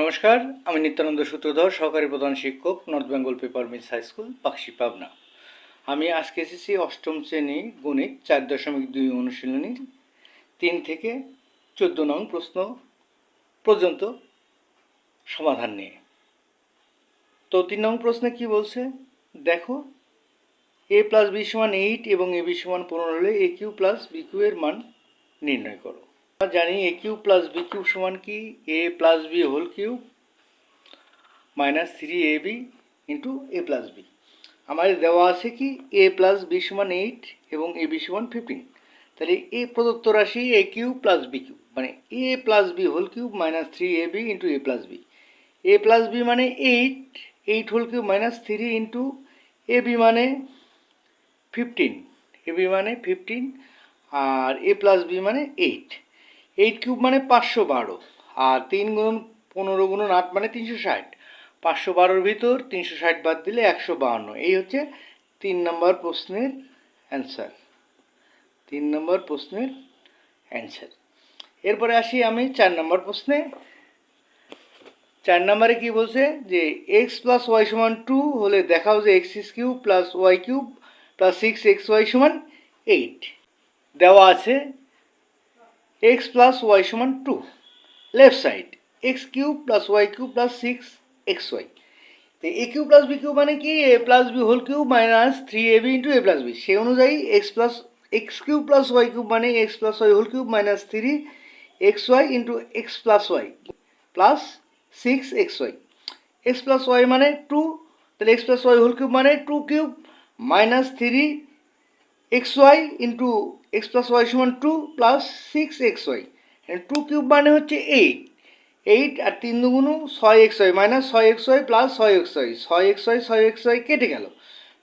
নমস্কার, আমি নিত্যানন্দ সূত্রধর, সহকারী প্রধান শিক্ষক north Bengal paper mills high school Pakshi Pabna. আমি আজকে এসেছি অষ্টম শ্রেণি গণিত, চার দশমিক দুই অনুশীলনী তিন থেকে চোদ্দ নং প্রশ্ন পর্যন্ত সমাধান নিয়ে। তো তিন নং প্রশ্নে কি বলছে? দেখো, এ প্লাস বি সমান এইট এবং এ বি সমান পনেরো হলে A cube plus B cube এর মান নির্ণয় করো। জানি A cube plus B cube সমান কি? A plus B whole cube minus three A B into A plus B আমাদের দেওয়া আছে কি? এ প্লাস বি সমান এইট এবং এ বি সমান ফিফটিন তাহলে এ প্রদত্ত রাশি A cube plus B cube মানে A plus B whole cube minus three A B into A plus B A plus B মানে eight eight whole cube minus three into A B মানে fifteen A B মানে fifteen আর এ plus B মানে eight eight cube মানে পাঁচশো বারো, আর তিন গুণ পনেরো গুণন আট মানে তিনশো ষাট। পাঁচশো বারোর ভিতর তিনশো ষাট বাদ দিলে একশো বাহান্ন এই হচ্ছে তিন নম্বর প্রশ্নের অ্যান্সার তিন নম্বর প্রশ্নের অ্যান্সার এরপরে আসি আমি চার নম্বর প্রশ্নে। চার নম্বরে কি বলছে যে এক্স প্লাস ওয়াই সমান টু হলে দেখাও যে X is cube plus Y cube plus six X Y সমান এইট দেওয়া আছে এক্স প্লাস ওয়াই সমান two left side X cube plus Y cube plus six X Y তো A cube plus B cube মানে কি? A plus B whole cube minus three A B into A plus B সেই অনুযায়ী X plus X cube plus Y cube মানে X plus Y whole cube minus three X Y into X plus Y plus six X Y X plus Y মানে two তাহলে X plus Y whole cube মানে two cube minus three X Y into X plus Y সমান two plus six X Y two cube মানে হচ্ছে eight eight আর তিন দুগুণ ছয় এক্স ওয়াই মাইনাস ছয় এক্স ওয়াই প্লাস ছয় এক্স ওয়াই ছয় এক্স ওয়াই ছয় এক্স ওয়াই কেটে গেল।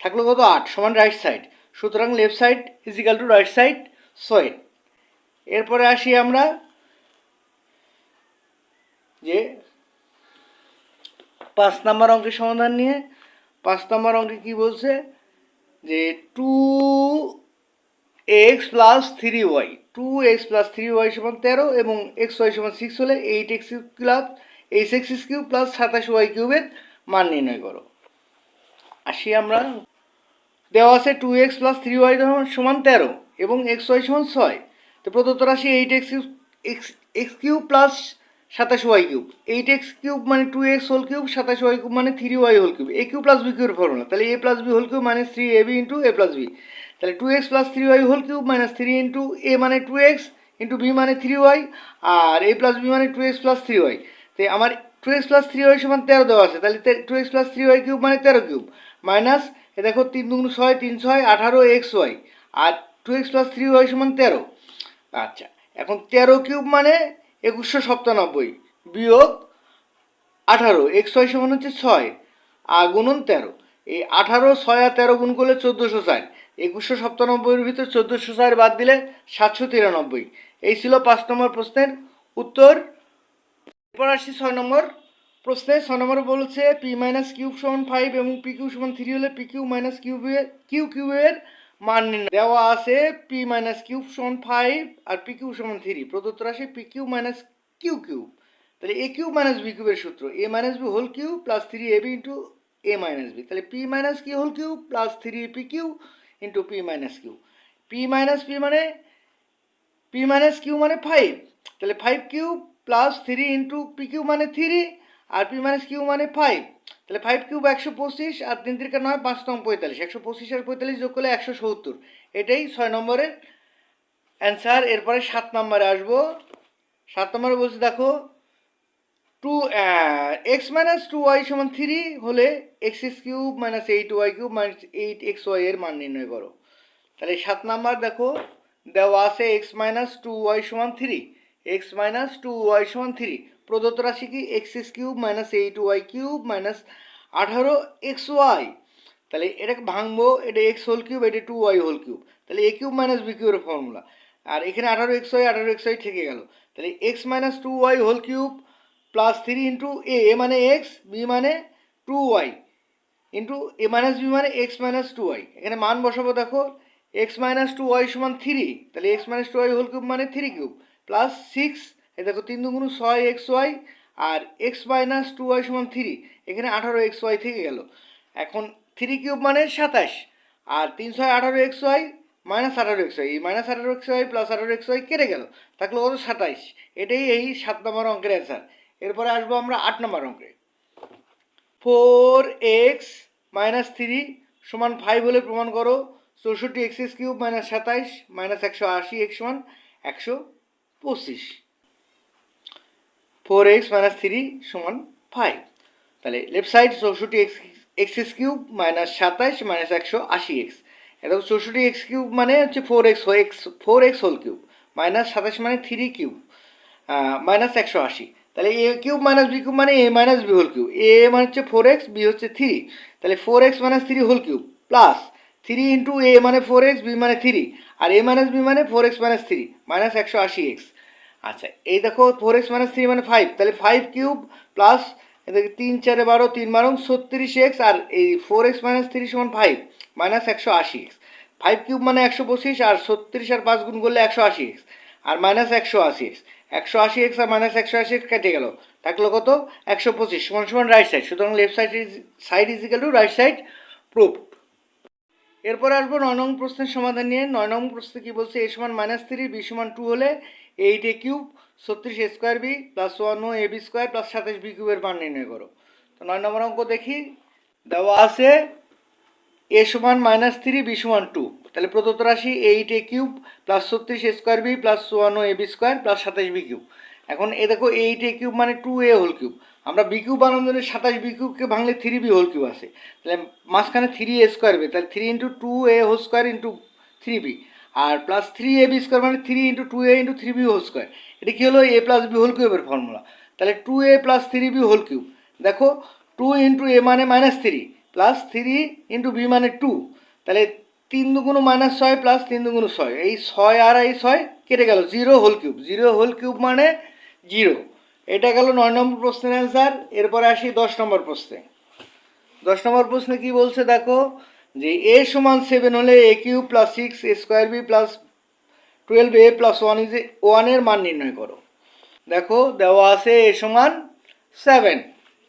থাকল কত আট, সমান রাইট সাইড সুতরাং left side is equal to right side ছয়। এরপরে আসি আমরা যে পাঁচ নাম্বার অঙ্কের সমাধান নিয়ে। পাঁচ নাম্বার অঙ্কে কি বলছে? যে two X plus three Y two X plus three Y সমান তেরো এবং এক্স ওয়াই সমান সিক্স হলে eight X plus H X cube plus সাতাশ ওয়াই কিউবের মান নির্ণয় করো। আসি আমরা। দেওয়া আছে two X plus three Y সমান তেরো এবং এক্স ওয়াই সমান ছয়। তো প্রদত্ত রাশি eight X X X cube plus সাতাশ Y cube. Eight X cube মানে টু এক্স হোল কিউব, সাতাশ ওয়াই কিউব মানে three Y whole cube. A cube plus B কিউর formula. তাহলে A plus B whole cube minus three A B into A plus B তাহলে two X plus three Y whole cube minus three into A মানে two X into B মানে three Y আর এ plus B মানে two X plus three Y তো আমার two X plus three Y সমান তেরো দেওয়া আছে। তাহলে two X plus three Y cube মানে তেরো কিউব। মাইনাস এ দেখো তিন দুগুণ ছয়, তিন ছয়, আঠারো এক্স ওয়াই আর two X plus three Y সমান তেরো। আচ্ছা এখন তেরো কিউব মানে একুশশো সপ্তানব্বই। বিয়োগ আঠারো এক ছয় সমান হচ্ছে ছয় আর গুণন তেরো। এই আঠারো, ছয় আর তেরো গুণ করলে চোদ্দোশো চার একুশশো সপ্তানব্বইয়ের ভিতর চোদ্দোশো চার বাদ দিলে সাতশো তিরানব্বই। এই ছিল পাঁচ নম্বর প্রশ্নের উত্তর। এরপর আসছি ছয় নম্বর প্রশ্নে। ছয় নম্বর বলছে পি মাইনাস কিউব সমান ফাইভ এবং পি কিউ সমান থ্রি হলে পি কিউ মাইনাস কিউবের কিউ কিউবের মান নির্ণয় দেওয়া আছে পি মাইনাস কিউব সমান ফাইভ আর পি কিউ সমান থ্রি প্রদত্ত রাশি P Q minus Q cube তাহলে এ কিউব মাইনাস বি কিউবের সূত্র। A minus B whole cube plus three A B into A minus B তাহলে P minus Q whole cube plus three P Q into P minus Q P minus P মানে P minus Q মানে five তাহলে five cube plus three into P Q মানে three আর P minus Q মানে five তাহলে five cube একশো পঁচিশ আর তিন তিরিকা নয়, পাঁচ নং পঁয়তাল্লিশ। একশো পঁচিশ আর পঁয়তাল্লিশ যোগ করলে একশো সত্তর। এটাই ছয় নম্বরের অ্যান্সার এরপরে সাত নম্বরে আসব। সাত নম্বরে বলছি, দেখো two X minus two Y সমান থ্রি হলে X X cube minus eight Y cube minus eight X Y এর মান নির্ণয় করো। তাহলে সাত নাম্বার, দেখো, দেওয়া আছে এক্স মাইনাস টু ওয়াই সমান three X minus two Y সমান থ্রি প্রদত্ত রাশি কি? X X cube minus eight Y cube minus আঠারো এক্স ওয়াই তাহলে এটাকে ভাঙবো, এটা এক্স হোল কিউব এটা টু ওয়াই হোল কিউব তাহলে এ কিউব মাইনাস বি কিউবের ফর্মুলা আর এখানে আঠারো এক্স ওয়াই আঠারো এক্স ওয়াই থেকে গেল। তাহলে X minus two Y whole cube plus three into A A মানে এক্স বি মানে two Y into A minus B মানে এক্স মাইনাস টু ওয়াই এখানে মান বসাবো দেখো। এক্স মাইনাস টু ওয়াই সমান থ্রি তাহলে X minus two Y whole cube মানে থ্রি কিউব প্লাস সিক্স এই দেখো তিন দুগুণ ছয় এক্স ওয়াই আর এক্স মাইনাস টু ওয়াই সমান থ্রি এখানে আঠারো এক্স ওয়াই থেকে গেল। এখন থ্রি কিউব মানে সাতাশ, আর তিন ছয় আঠারো এক্স ওয়াই মাইনাস আঠারো এক্স ওয়াই এই মাইনাস আঠারো এক্স ওয়াই প্লাস আঠারো এক্স ওয়াই কেটে গেল থাকল কত সাতাইশ এটাই এই সাত নম্বর অঙ্কের অ্যান্সার এরপরে আসব আমরা আট নম্বর অঙ্কে। ফোর এক্স মাইনাস থ্রি সমান ফাইভ হলে প্রমাণ করো, চৌষট্টি এক্স এক্স কিউব মাইনাস সাতাইশ মাইনাস একশো আশি এক্স সমান একশো পঁচিশ। ফোর এক্স মাইনাস থ্রি সমান ফাইভ তাহলে লেফট সাইড চৌষট্টি এক্স এক্স কিউব মাইনাস সাতাইশ মাইনাস একশো আশি এক্স এটা চৌষট্টি এক্স কিউব মানে হচ্ছে four X X four X whole cube minus সাতাশ মানে থ্রি কিউব মাইনাস একশো আশি। তাহলে A cube minus B cube মানে A minus B whole cube A মানে হচ্ছে ফোর এক্স বি হচ্ছে থ্রি তাহলে four X minus three whole cube plus three into A মানে ফোর এক্স বি মানে থ্রি আর এ মাইনাস বি মানে four X minus three minus একশো আশি এক্স আচ্ছা এই দেখো ফোর এক্স মাইনাস থ্রি মানে ফাইভ তাহলে ফাইভ কিউব প্লাস তিন চারে বারো, তিন বারো ছত্রিশ এক্স আর এই ফোর এক্স মাইনাস থ্রি সমান ফাইভ মাইনাস একশো আশি এক্স ফাইভ কিউব মানে একশো পঁচিশ, আর ছত্রিশ আর পাঁচ গুণ করলে একশো আশি এক্স আর মাইনাস একশো আশি এক্স একশো আশি এক্স আর মাইনাস একশো আশি এক্স কেটে গেল, থাকল কত? একশো পঁচিশ, সমান সমান রাইট সাইড সুতরাং left side is side is equal to right side proof এরপরে আসব নয় নং প্রশ্নের সমাধান নিয়ে। নয় নং প্রশ্নে কী বলছে? এ সমান মাইনাস থ্রি বি সমান টু হলে এইট এ কিউব ছত্রিশ A square B plus one A B square plus সাতাশ বি কিউবের মান নির্ণয় করো। তো নয় নম্বর অঙ্ক দেখি। দেওয়া আছে এ সমান মাইনাস থ্রি বি সমান টু তাহলে প্রদত্ত রাশি এইট এ কিউব প্লাস ছত্রিশ A square B plus one A B square plus সাতাশ বি কিউব এখন এ দেখো এইট এ কিউব মানে টু এ হোল কিউব আমরা বি কিউব বানানোর সাতাশ বি কিউবকে ভাঙলে থ্রি বি হোল কিউব আছে তাহলে মাঝখানে থ্রি এ স্কোয়ার বি তাহলে three into two A whole square into three B R plus three A B square মানে three into two A into three B whole square এটা কী হলো? A plus B whole কিউবের formula তাহলে two A plus three B whole cube দেখো two into A মানে minus three plus three into B মানে two তাহলে তিন দুগুণ মাইনাস ছয় প্লাস তিন দুগুণ ছয়। এই ছয় আর এই ছয় কেটে গেল। Zero whole cube zero whole cube মানে জিরো। এটা গেল নয় নম্বর প্রশ্নের অ্যান্সার এরপরে আসি দশ নম্বর প্রশ্নে। দশ নম্বর প্রশ্নে কি বলছে, দেখো, যে এ সমান সেভেন হলে A cube plus six A square B plus twelve A plus one is ওয়ানের মান নির্ণয় করো। দেখো, দেওয়া আছে এ সমান সেভেন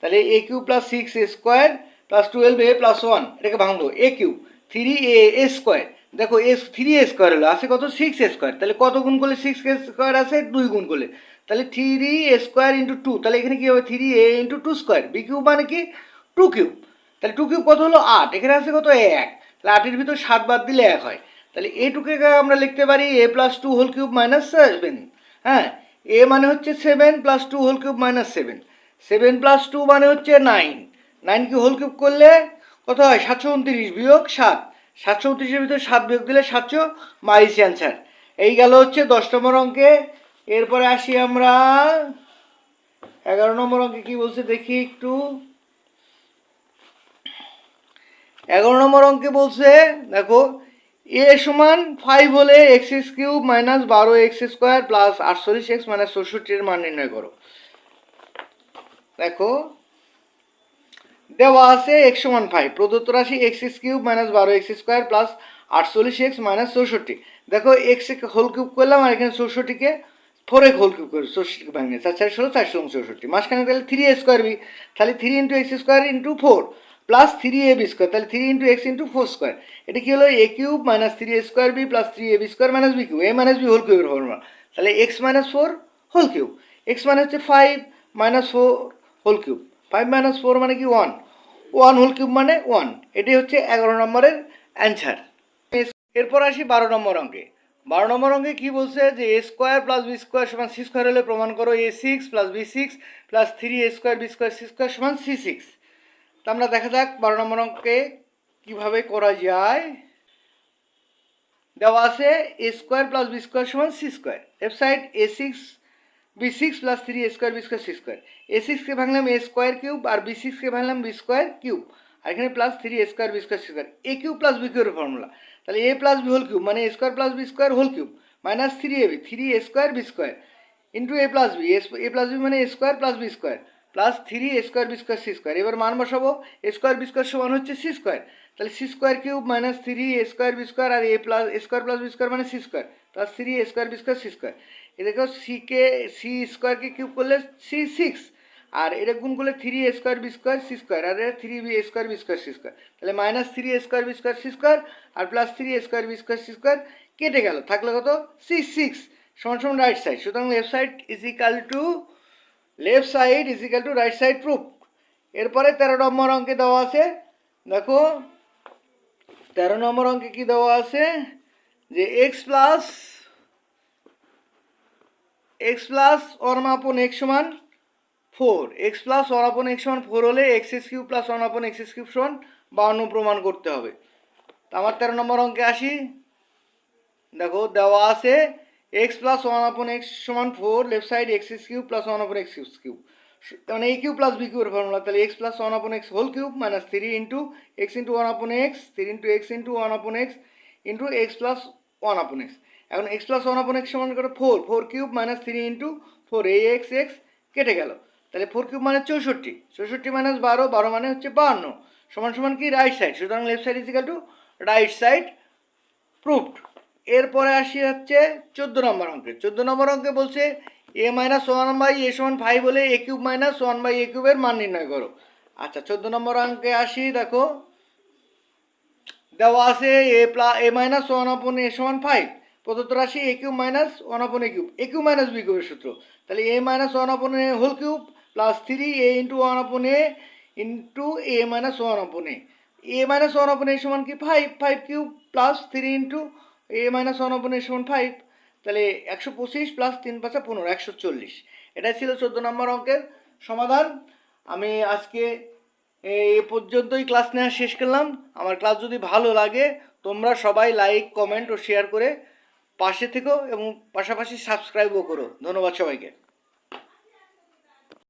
তাহলে A cube plus six A square plus twelve A plus one এটাকে ভাঙলো। A cube three A A square দেখো এ থ্রি এ স্কোয়ার হলো, আছে কত? সিক্স এ স্কোয়ার তাহলে কত গুণ করলে সিক্স এ স্কোয়ার আছে? দুই গুণ করলে। তাহলে three A square into two তাহলে এখানে কী হবে? Three A into two square B cube মানে কি? টু কিউব তাহলে টু কিউব কত হলো? আট। এখানে আছে কত? এক। তাহলে আটের ভিতর সাত বাদ দিলে এক হয়। তাহলে এ এটুকে আমরা লিখতে পারি A plus two whole cube minus seven হ্যাঁ? এ মানে হচ্ছে seven plus two whole cube minus seven seven plus two মানে হচ্ছে নাইন নাইন নাইনকে হোল কিউব করলে কত হয়? সাতশো উনত্রিশ বিয়োগ সাত। সাতশো উনত্রিশের ভিতরে সাত বিয়োগ দিলে সাতশো বাইশ অ্যান্সার এই গেল হচ্ছে দশ নম্বর অঙ্কে। এরপরে আসি আমরা এগারো নম্বর অঙ্কে কি বলছে দেখি একটু। এগারো নম্বর অঙ্কে বলছে, দেখো এ সমান ফাইভ হলে এক্স এক্স কিউব মাইনাস বারো এক্স স্কোয়ার প্লাস আটচল্লিশ এক্স মাইনাস চৌষট্টির মান নির্ণয় করো। দেখো, দেওয়া আছে এক্স সমান ফাইভ প্রদত্ত রাশি এক্স এক্স কিউব মাইনাস বারো এক্স স্কোয়ার প্লাস আটচল্লিশ এক্স মাইনাস চৌষট্টি। দেখো এক্স হোল কিউব করলাম আর এখানে চৌষট্টিকে ফোর এক হোল কিউব করি চৌষট্টিকে ভাঙে চার চার ষোলো, চারশো চৌষট্টি মাঝখানে তাহলে থ্রি এ স্কোয়ার বি তাহলে three into X square into four plus three A B square তাহলে three into X into four square এটা কি হলো? A cube minus three A square B plus three A B square minus B cube A minus B whole কিউবের formula তাহলে X minus four whole cube X মানে হচ্ছে five minus four whole cube five minus four মানে কি one one whole cube মানে one এটি হচ্ছে এগারো নম্বরের অ্যান্সার এরপর আসি বারো নম্বর অঙ্কে। বারো নম্বর অঙ্কে কী বলছে যে A square plus B square সমান সি স্কোয়ার হলে প্রমাণ করো A six plus B six plus three A square B square C square সমান সি সিক্স। তা আমরা দেখা যাক বারো নম্বর অঙ্কে কীভাবে করা যায়। দেওয়া আছে A square plus B square সমান C square. Left side A six B six plus three A square B square C square. A সিক্সকে ভাঙলাম এ স্কোয়ার কিউব আর বি সিক্সকে ভাঙলাম বি স্কোয়ার কিউব। আর এখানে plus three A square B square square A cube plus B কিউবের formula তাহলে A plus B whole cube মানে A square plus B square whole cube minus three A B three A square B square into A plus B A plus B মানে A square plus B square plus three A square B square C square এবার মান বসাবো এ square B square সমান হচ্ছে C square তাহলে C square cube minus three A square B square R A plus A square plus B square মানে C square plus three A square B square C square A দেখো সিকে C স্কোয়ারকে cube করলে C six আর এটা গুণ করলে three A square B square C square আর এটা three B square B square C square তাহলে minus three A square B square C square R plus three A square B square C square কেটে গেল, থাকলে কত? C six সমান সমান right side সুতরাং left side is equal to left side is equal to right side proof এরপরে তেরো নম্বর অঙ্কে দেওয়া আছে, দেখো, তেরো নম্বর অঙ্কে কি দেওয়া আছে? যে এক্স প্লাস এক্স প্লাস আপন এক্স সমান ফোর। এক্স প্লাস ওয়ান আপন এক্স সমান ফোর হলে X X cube plus one আপন এক্স এক্স কিউব সমান বাউন্ন প্রমাণ করতে হবে। তো আমার তেরো নম্বর অঙ্কে আসি। দেখো, দেওয়া আছে x plus one upon x সমান four, left side x x cube plus one upon x x cube. মানে এ কিউব প্লাস বি কিউবের ফর্মুলা তাহলে x plus one upon x whole cube minus three into x into one upon x, three into x into one upon x into x plus one upon x. এখন x plus one upon x সমান করে four four cube minus three into four, এই x x কেটে গেল। তাহলে four cube মানে চৌষট্টি। চৌষট্টি মাইনাস বারো বারো মানে হচ্ছে বাহান্ন। সমান সমান কি? রাইট সাইড সুতরাং left side is equal to right side proved এরপরে আসি হচ্ছে চোদ্দ নম্বর অঙ্কে। চোদ্দ নম্বর অঙ্কে বলছে A minus one by A সমান ফাইভ হলে A cube minus one by A কিউবের মান নির্ণয় করো। আচ্ছা চোদ্দ নম্বর অঙ্কে আসি, দেখো। দেওয়া আছে এ প্লা এ মাইনাস ওয়ান আপন এ সমান ফাইভ প্রদত্ত রাশি এ কিউব মাইনাস ওয়ান আপন A cube A cube minus B কিউবের সূত্র। তাহলে এ মাইনাস ওয়ান আপন A whole cube plus three A into one আপন A into A minus one আপন এ এ মাইনাস ওয়ান আপন এ সমান কি five five cube plus three into A minus one আপন এ সমান ফাইভ তাহলে একশো পঁচিশ প্লাস তিন পাঁচা পনেরো, একশো চল্লিশ। এটাই ছিল চোদ্দ নম্বর অঙ্কের সমাধান। আমি আজকে এ পর্যন্তই ক্লাস নেওয়া শেষ করলাম। আমার ক্লাস যদি ভালো লাগে, তোমরা সবাই লাইক কমেন্ট ও শেয়ার করে পাশে থেকো এবং পাশাপাশি সাবস্ক্রাইবও করো। ধন্যবাদ সবাইকে।